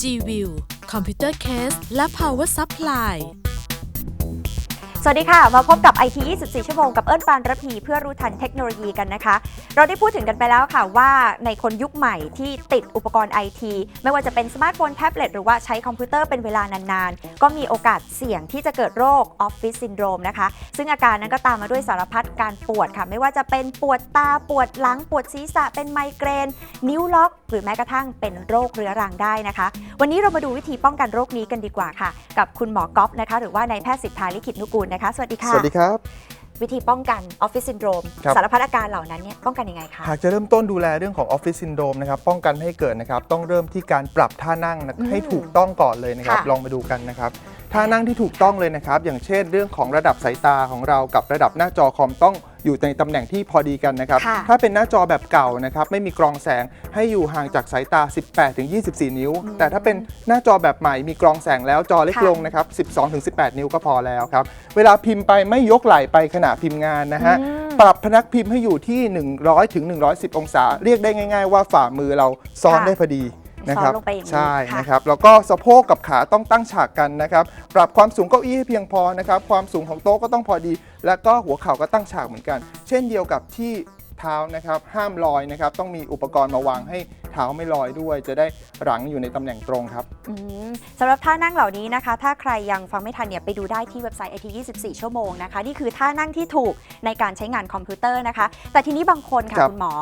G-View คอมพิวเตอร์เคสและ Power Supply สวัสดีค่ะ มาพบกับ IT 24 ชั่วโมงกับเอิ้นปานระพีเพื่อรู้ทันเทคโนโลยีกันนะคะ เราได้พูดถึงกันไปแล้วค่ะว่าในคนยุคใหม่ที่ติดอุปกรณ์ IT ไม่ว่าจะเป็นสมาร์ทโฟนแท็บเล็ตหรือว่าใช้คอมพิวเตอร์เป็นเวลานานๆ ก็มีโอกาสเสี่ยงที่จะเกิดโรคออฟฟิศซินโดรมนะคะ ซึ่งอาการนั้นก็ตามมาด้วยสารพัดการปวดค่ะ ไม่ว่าจะเป็นปวดตาปวดหลังปวดศีรษะเป็นไมเกรน นิ้วล็อก หรือแม้กระทั่งเป็นโรคเรื้อรังได้นะคะ วันนี้เรามาดูวิธีป้องกันโรคนี้กันดีกว่าค่ะ กับคุณหมอก๊อฟนะคะ หรือว่านายแพทย์สิทธาลิขิตนุกูลนะคะ สวัสดีค่ะ สวัสดีครับ วิธีป้องกันออฟฟิศซินโดรมครับสารพัดอาการเหล่านั้นเนี่ยป้องกันยังไงคะ หากจะเริ่มต้นดูแลเรื่องของออฟฟิศซินโดรมนะครับป้องกันไม่ให้เกิดนะครับต้องเริ่มที่การปรับท่านั่งนะอืมให้ถูกต้องก่อนเลยนะครับ ค่ะ ลองมาดูกันนะครับท่านั่งที่ถูกต้องเลยนะครับ อย่างเช่น เรื่องของระดับสายตาของเรากับระดับหน้าจอคอมต้อง อยู่ในตำแหน่งที่พอดีกันนะครับ ค่ะ ถ้าเป็นหน้าจอแบบเก่านะครับไม่มีกรองแสงให้อยู่ห่างจากสายตา 18-24 นิ้ว แต่ถ้าเป็นหน้าจอแบบใหม่มีกรองแสงแล้วจอเล็กค่ะลงนะครับ 12-18 นิ้วก็พอแล้วครับ เวลาพิมพ์ไปไม่ยกไหล่ไปขณะพิมพ์งานนะฮะอืมปรับพนักพิมพ์ให้อยู่ที่ 100ถึง110 องศา เรียกได้ง่าย ๆ ว่าฝ่ามือเราซ้อนค่ะ ได้พอดี นะครับซ้อนลงไปอย่างนี้ใช่ค่ะนะครับแล้วก็สะโพกกับขาต้องตั้งฉากกันนะครับ ปรับความสูงเก้าอี้ให้เพียงพอนะครับความสูงของโต๊ะก็ต้องพอดี แล้วก็หัวเข่าก็ตั้งฉากเหมือนกัน เช่นเดียวกับที่เท้านะครับห้ามลอยนะครับต้องมีอุปกรณ์มาวางให้เท้าไม่ลอยด้วย จะได้หลังอยู่ในตำแหน่งตรงครับอืมสำหรับท่านั่งเหล่านี้นะคะ ถ้าใครยังฟังไม่ทันเนี่ยไปดูได้ที่เว็บไซต์ IT 24 ชั่วโมงนะคะ นี่คือท่านั่งที่ถูกในการใช้งานคอมพิวเตอร์นะคะ แต่ทีนี้บางคนค่ะครับคุณหมอ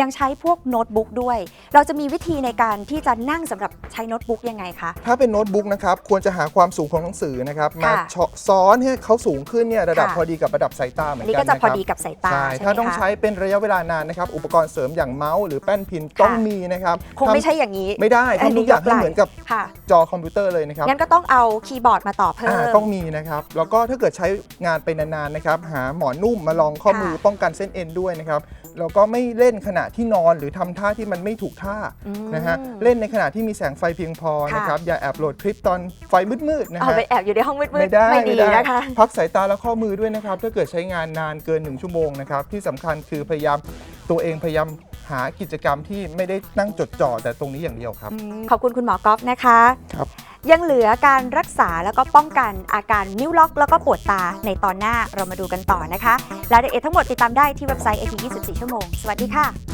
ยังใช้พวกโน้ตบุ๊กด้วย เราจะมีวิธีในการที่จะนั่งสำหรับใช้โน้ตบุ๊กยังไงคะ ถ้าเป็นโน้ตบุ๊กนะครับควรจะหาความสูงของหนังสือนะครับมาค่ะเฉาะซ้อนให้เขาสูงขึ้นเนี่ยระดับค่ะ พอดีกับระดับสายตาเหมืออันนกันนี้ก็จะนะพอครับ ดีกับสายตาใช่ใช่ถ้าไหมต้องคะ ใช้เป็นระยะเวลานานนะครับ อุปกรณ์เสริมอย่างเมาส์หรือแป้นพิมพ์ค่ะต้องมีนะครับคงไม่ทำใช่อย่างนี้ไม่ได้อันทำนี้ทุกอย่างยกไหล่ให้เหมือนกับค่ะ จอคอมพิวเตอร์เลยนะครับงั้นก็ต้องเอาคีย์บอร์ดมาต่อเพิ่อ่าม ต้องมีนะครับ แล้วก็ถ้าเกิดใช้งานไปนานๆนะครับ หาหมอนนุ่มมาลองข้อมือค่ะ ป้องกันเส้นเอ็นด้วยนะครับ แล้วก็ไม่เล่นขณะที่นอนหรือทำท่าที่มันไม่ถูกท่าอืมนะฮะเล่นในขณะที่มีแสงไฟเพียงพอค่ะนะครับอย่าแอบโหลดคลิปตอนไฟมืดๆนะเอาฮะไปแอบอยู่ในห้องมืดๆไม่ได้ไม่ดีไม่ได้นะคะพักสายตาและข้อมือด้วยนะครับถ้าเกิดใช้งานนานเกิน1ชั่วโมงนะครับที่สำคัญคือพยายามตัวเองพยายามหากิจกรรมที่ไม่ได้นั่งจดจ่อแต่ตรงนี้อย่างเดียวครับอืมขอบคุณคุณหมอกอฟนะคะครับยังเหลือการรักษาแล้วก็ป้องกันอาการนิ้วล็อก แล้วก็ปวดตาในตอนหน้าเรามาดูกันต่อนะคะรายละเอียดทั้งหมดติดตามได้ที่เว็บไซต์ IT 24 ชั่วโมง สวัสดีค่ะ